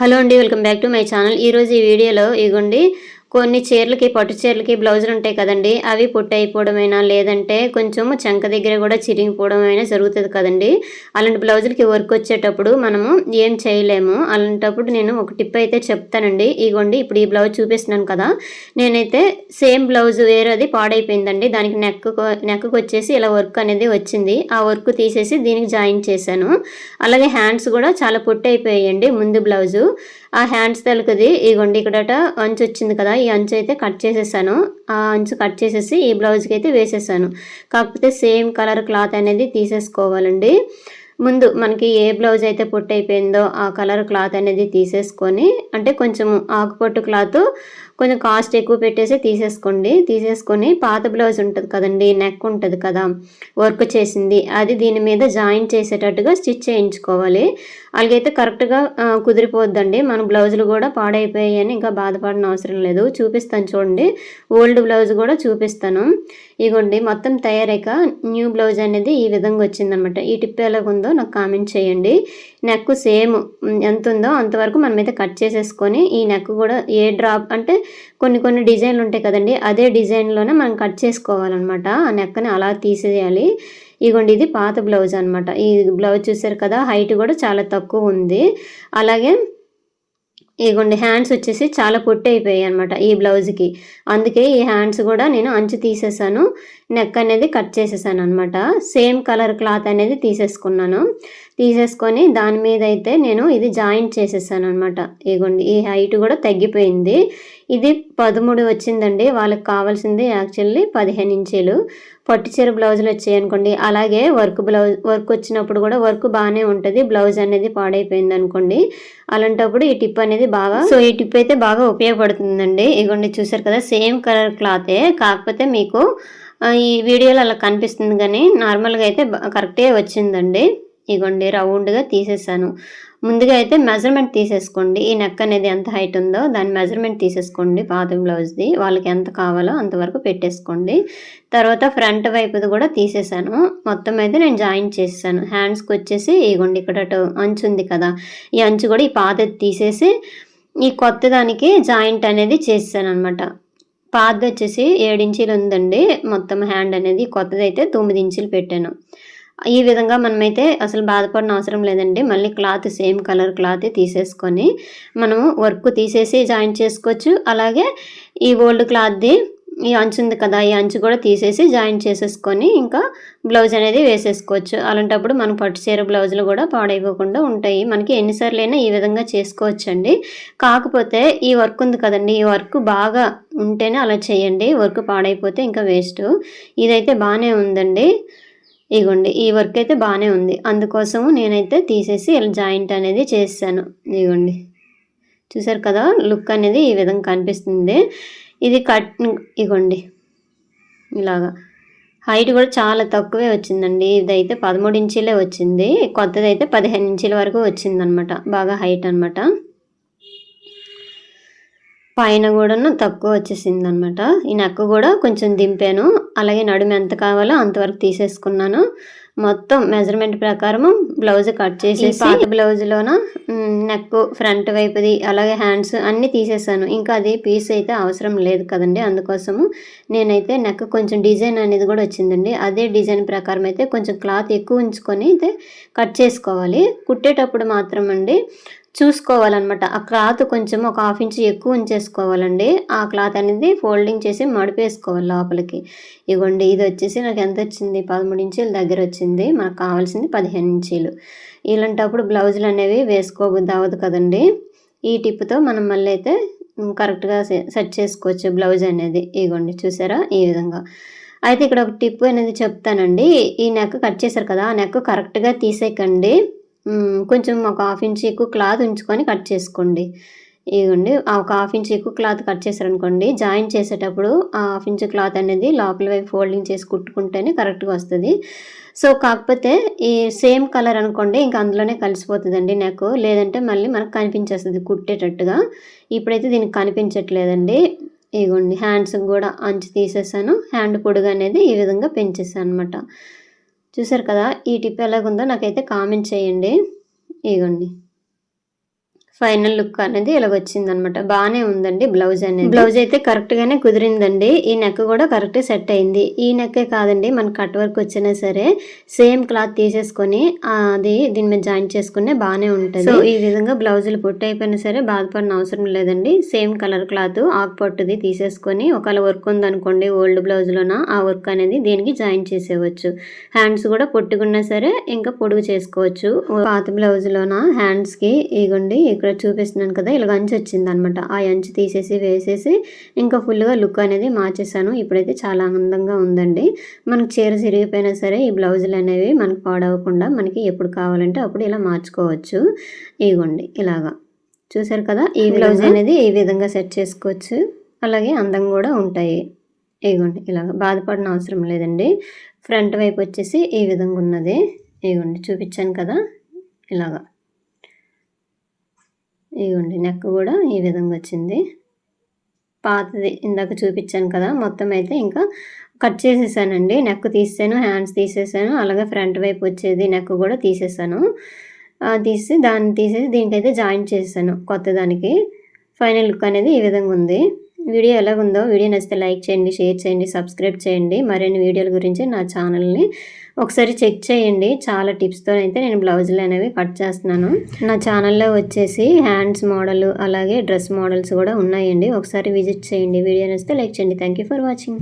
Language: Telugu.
హలో అండి welcome back to my channel. ఈరోజు ఈ వీడియోలో ఇగోండి కొన్ని చీరలకి పట్టు చీరలకి బ్లౌజులు ఉంటాయి కదండి. అవి పొట్టు అయిపోవడమైనా లేదంటే కొంచెం చంక దగ్గర కూడా చిరిగిపోవడం అయినా జరుగుతుంది కదండి. అలాంటి బ్లౌజులకి వర్క్ వచ్చేటప్పుడు మనము ఏం చేయలేము. అలాంటప్పుడు నేను ఒక టిప్ అయితే చెప్తానండి. ఇగోండి ఇప్పుడు ఈ బ్లౌజ్ చూపిస్తున్నాను కదా. నేనైతే సేమ్ బ్లౌజ్ వేరేది పాడైపోయిందండి. దానికి నెక్ నెక్కు వచ్చేసి ఇలా వర్క్ అనేది వచ్చింది. ఆ వర్క్ తీసేసి దీనికి జాయిన్ చేశాను. అలాగే హ్యాండ్స్ కూడా చాలా పొట్టు అయిపోయాయండి ముందు బ్లౌజు. ఆ హ్యాండ్స్ తలుకుది. ఇగోండి ఇక్కడట అంచు వచ్చింది కదా ఈ అంచు అయితే కట్ చేసేసాను. ఆ అంచు కట్ చేసేసి ఈ బ్లౌజ్కి అయితే వేసేసాను. కాకపోతే సేమ్ కలర్ క్లాత్ అనేది తీసేసుకోవాలండి. ముందు మనకి ఏ బ్లౌజ్ అయితే పొట్టు అయిపోయిందో ఆ కలర్ క్లాత్ అనేది తీసేసుకొని అంటే కొంచెం ఆకుపొట్టు క్లాత్ కొంచెం కాస్ట్ ఎక్కువ పెట్టేసి తీసేసుకోండి. తీసేసుకొని పాత బ్లౌజ్ ఉంటుంది కదండి నెక్ ఉంటుంది కదా వర్క్ చేసింది అది దీని మీద జాయిన్ చేసేటట్టుగా స్టిచ్ చేయించుకోవాలి. అలాగైతే కరెక్ట్గా కుదిరిపోద్దండి. మన బ్లౌజులు కూడా పాడైపోయాయని ఇంకా బాధపడిన అవసరం లేదు. చూపిస్తాను చూడండి. ఓల్డ్ బ్లౌజ్ కూడా చూపిస్తాను. ఇగోండి మొత్తం తయారైక న్యూ బ్లౌజ్ అనేది ఈ విధంగా వచ్చిందనమాట ఈ టిప్ ఎలాగుందో నాకు కామెంట్ చేయండి. నెక్ సేమ్ ఎంత ఉందో అంతవరకు మనమైతే కట్ చేసేసుకొని ఈ నెక్ కూడా ఏ డ్రాప్ అంటే కొన్ని కొన్ని డిజైన్లు ఉంటాయి కదండి అదే డిజైన్లోనే మనం కట్ చేసుకోవాలన్నమాట. ఆ నెక్కని అలా తీసేయాలి. ఇగోండి ఇది పాత బ్లౌజ్ అనమాట ఈ బ్లౌజ్ చూసారు కదా హైట్ కూడా చాలా తక్కువ ఉంది. అలాగే ఇగోండి హ్యాండ్స్ వచ్చేసి చాలా పొట్టి అయిపోయాయి అనమాట ఈ బ్లౌజ్కి. అందుకే ఈ హ్యాండ్స్ కూడా నేను అంచు తీసేసాను. నెక్ అనేది కట్ చేసేసాను అనమాట సేమ్ కలర్ క్లాత్ అనేది తీసేసుకున్నాను. తీసేసుకొని దాని మీద అయితే నేను ఇది జాయింట్ చేసేసాను అనమాట ఇగోండి ఈ హైట్ కూడా తగ్గిపోయింది. ఇది పదమూడు వచ్చిందండి. వాళ్ళకి కావాల్సింది యాక్చువల్లీ పదిహేను ఇంచీలు. పట్టుచీర బ్లౌజులు వచ్చాయి అనుకోండి. అలాగే వర్క్ బ్లౌజ్ వర్క్ వచ్చినప్పుడు కూడా వర్క్ బాగానే ఉంటుంది. బ్లౌజ్ అనేది పాడైపోయింది అనుకోండి. అలాంటప్పుడు ఈ టిప్ అనేది బాగా సో ఈ టిప్ అయితే బాగా ఉపయోగపడుతుందండి. ఇగోండి చూసారు కదా సేమ్ కలర్ క్లాతే కాకపోతే మీకు ఈ వీడియోలో అలా కనిపిస్తుంది కానీ నార్మల్గా అయితే కరెక్టే వచ్చిందండి. ఇగోండి రౌండ్గా తీసేసాను. ముందుగా అయితే మెజర్మెంట్ తీసేసుకోండి. ఈ నెక్ అనేది ఎంత హైట్ ఉందో దాని మెజర్మెంట్ తీసేసుకోండి పాత బ్లౌజ్ది. వాళ్ళకి ఎంత కావాలో అంతవరకు పెట్టేసుకోండి. తర్వాత ఫ్రంట్ వైపుది కూడా తీసేసాను. మొత్తం అయితే నేను జాయిన్ చేసేసాను. హ్యాండ్స్కి వచ్చేసి ఇగోండి ఇక్కడ అంచు ఉంది కదా ఈ అంచు కూడా ఈ పాతది తీసేసి ఈ కొత్త దానికి జాయింట్ అనేది చేసాను అనమాట పాతది వచ్చేసి ఏడించీలు ఉందండి మొత్తం హ్యాండ్ అనేది కొత్తది అయితే తొమ్మిది ఇంచులు పెట్టాను. ఈ విధంగా మనమైతే అసలు బాధపడిన అవసరం లేదండి. మళ్ళీ క్లాత్ సేమ్ కలర్ క్లాత్ తీసేసుకొని మనము వర్క్ తీసేసి జాయిన్ చేసుకోవచ్చు. అలాగే ఈ ఓల్డ్ క్లాత్ది ఈ అంచు ఉంది కదా ఈ అంచు కూడా తీసేసి జాయిన్ చేసేసుకొని ఇంకా బ్లౌజ్ అనేది వేసేసుకోవచ్చు. అలాంటప్పుడు మనం పట్టు చీర బ్లౌజులు కూడా పాడైపోకుండా ఉంటాయి. మనకి ఎన్నిసార్లు అయినా ఈ విధంగా చేసుకోవచ్చండి. కాకపోతే ఈ వర్క్ ఉంది కదండి ఈ వర్క్ బాగా ఉంటేనే అలా చేయండి. వర్క్ పాడైపోతే ఇంకా వేస్ట్. ఇదైతే బాగానే ఉందండి. ఇగోండి ఈ వర్క్ అయితే బాగానే ఉంది. అందుకోసము నేనైతే తీసేసి ఇలా జాయింట్ అనేది చేస్తాను ఇగోండి చూసారు కదా లుక్ అనేది ఈ విధంగా కనిపిస్తుంది. ఇది కట్ ఇగోండి. ఇలాగా. హైట్ కూడా చాలా తక్కువే వచ్చిందండి. ఇదైతే పదమూడు ఇంచీలే వచ్చింది. కొత్తదైతే పదిహేను ఇంచీల వరకు వచ్చిందనమాట. బాగా హైట్ అనమాట. పైన కూడాను తక్కువ వచ్చేసింది అనమాట ఈ నెక్ కూడా కొంచెం దింపాను. అలాగే నడుము ఎంత కావాలో అంతవరకు తీసేసుకున్నాను. మొత్తం మెజర్మెంట్ ప్రకారం బ్లౌజ్ కట్ చేసేసి పాత బ్లౌజ్లోన నెక్ ఫ్రంట్ వైపుది అలాగే హ్యాండ్స్ అన్నీ తీసేసాను. ఇంకా అది పీస్ అయితే అవసరం లేదు కదండి. అందుకోసము నేనైతే నెక్ కొంచెం డిజైన్ అనేది కూడా వచ్చిందండి. అదే డిజైన్ ప్రకారం అయితే కొంచెం క్లాత్ ఎక్కువ ఉంచుకొని అయితే కట్ చేసుకోవాలి. కుట్టేటప్పుడు మాత్రం అండి చూసుకోవాలన్నమాట. ఆ క్లాత్ కొంచెం ఒక హాఫ్ ఇంచ్ ఎక్కువ ఉంచేసుకోవాలండి. ఆ క్లాత్ అనేది ఫోల్డింగ్ చేసి మడిపేసుకోవాలి లోపలికి. ఇవ్వండి ఇది వచ్చేసి నాకు ఎంత వచ్చింది? పదమూడు ఇంచీల దగ్గర వచ్చింది. మనకు కావాల్సింది పదిహేను ఇంచీలు. ఇలాంటప్పుడు బ్లౌజులు అనేవి వేసుకోబుద్ది అవ్వదు కదండి. ఈ టిప్తో మనం మళ్ళీ అయితే కరెక్ట్గా సెట్ చేసుకోవచ్చు బ్లౌజ్ అనేది. ఇగోండి చూసారా? ఈ విధంగా. అయితే ఇక్కడ ఒక టిప్ అనేది చెప్తానండి. ఈ నెక్ కట్ చేశారు కదా ఆ నెక్ కరెక్ట్గా తీసేయకండి. కొంచెం ఒక హాఫ్ ఇంచ్ ఎక్కువ క్లాత్ ఉంచుకొని కట్ చేసుకోండి. ఇవ్వండి ఒక హాఫ్ ఇంచ్ ఎక్కువ క్లాత్ కట్ చేశారనుకోండి జాయిన్ చేసేటప్పుడు ఆ హాఫ్ ఇంచ్ క్లాత్ అనేది లోపల వైపు ఫోల్డింగ్ చేసి కుట్టుకుంటేనే కరెక్ట్గా వస్తుంది. సో కాకపోతే ఈ సేమ్ కలర్ అనుకోండి ఇంకా అందులోనే కలిసిపోతుందండి నాకు లేదంటే మళ్ళీ మనకు కనిపించేస్తుంది కుట్టేటట్టుగా. ఇప్పుడైతే దీనికి కనిపించట్లేదండి. ఇగోండి హ్యాండ్స్ కూడా అంచు తీసేసాను. హ్యాండ్ పొడుగు అనేది ఈ విధంగా పెంచేసాను అనమాట చూసారు కదా ఈ టిప్ ఎలాగుందో నాకైతే కామెంట్ చేయండి. ఇగోండి. ఫైనల్ లుక్ అనేది ఇలాగ వచ్చింది అనమాట బాగానే ఉందండి బ్లౌజ్ అనేది. బ్లౌజ్ అయితే కరెక్ట్ గానే కుదిరిందండి. ఈ నెక్ కూడా కరెక్ట్ సెట్ అయింది. ఈ నెక్కే కాదండి మన కట్ వర్క్ వచ్చినా సరే సేమ్ క్లాత్ తీసేసుకొని అది దీని మీద జాయింట్ చేసుకునే బాగానే ఉంటుంది. సో ఈ విధంగా బ్లౌజులు పొట్టు అయిపోయినా సరే బాధపడిన అవసరం లేదండి. సేమ్ కలర్ క్లాత్ ఆకు పట్టుది తీసేసుకొని ఒకవేళ వర్క్ ఉందనుకోండి ఓల్డ్ బ్లౌజ్ లోన ఆ వర్క్ అనేది దీనికి జాయిన్ చేసేవచ్చు హ్యాండ్స్ కూడా పొట్టుకున్నా సరే ఇంకా పొడుగు చేసుకోవచ్చు. పాత బ్లౌజ్ లోన హ్యాండ్స్కి ఇగోండి ఇక్కడ చూపిస్తున్నాను కదా ఇలా అంచు వచ్చింది అనమాట ఆ అంచు తీసేసి వేసేసి ఇంకా ఫుల్గా లుక్ అనేది మార్చేసాను. ఇప్పుడైతే చాలా ఆనందంగా ఉందండి. మనకు చీర చిరిగిపోయినా సరే ఈ బ్లౌజులు అనేవి మనకు పాడవకుండా మనకి ఎప్పుడు కావాలంటే అప్పుడు ఇలా మార్చుకోవచ్చు. ఇగోండి ఇలాగా. చూసారు కదా ఈ బ్లౌజ్ అనేది ఈ విధంగా సెట్ చేసుకోవచ్చు. అలాగే అందం కూడా ఉంటాయి. ఇగోండి ఇలాగ. బాధపడిన అవసరం లేదండి. ఫ్రంట్ వైపు వచ్చేసి ఈ విధంగా ఉన్నది. ఇగోండి చూపించాను కదా ఇలాగా. ఇగోండి నెక్ కూడా ఈ విధంగా వచ్చింది. పాతది ఇందాక చూపించాను కదా మొత్తం అయితే ఇంకా కట్ చేసేసానండి. నెక్ తీసాను హ్యాండ్స్ తీసేసాను అలాగే ఫ్రంట్ వైపు వచ్చేది నెక్ కూడా తీసేసాను. తీసి దాన్ని తీసేసి దీనికైతే జాయింట్ చేశాను కొత్త దానికి. ఫైనల్ లుక్ అనేది ఈ విధంగా ఉంది. వీడియో ఎలాగుందో వీడియో నచ్చితే లైక్ చేయండి షేర్ చేయండి సబ్స్క్రైబ్ చేయండి. మరిన్ని వీడియోల గురించి నా ఛానల్ని ఒకసారి చెక్ చేయండి. చాలా టిప్స్తో అయితే నేను బ్లౌజులు అనేవి కట్ చేస్తున్నాను. నా ఛానల్లో వచ్చేసి హ్యాండ్స్ మోడల్ అలాగే డ్రెస్ మోడల్స్ కూడా ఉన్నాయండి. ఒకసారి విజిట్ చేయండి. వీడియో నచ్చితే లైక్ చేయండి. Thank you for watching.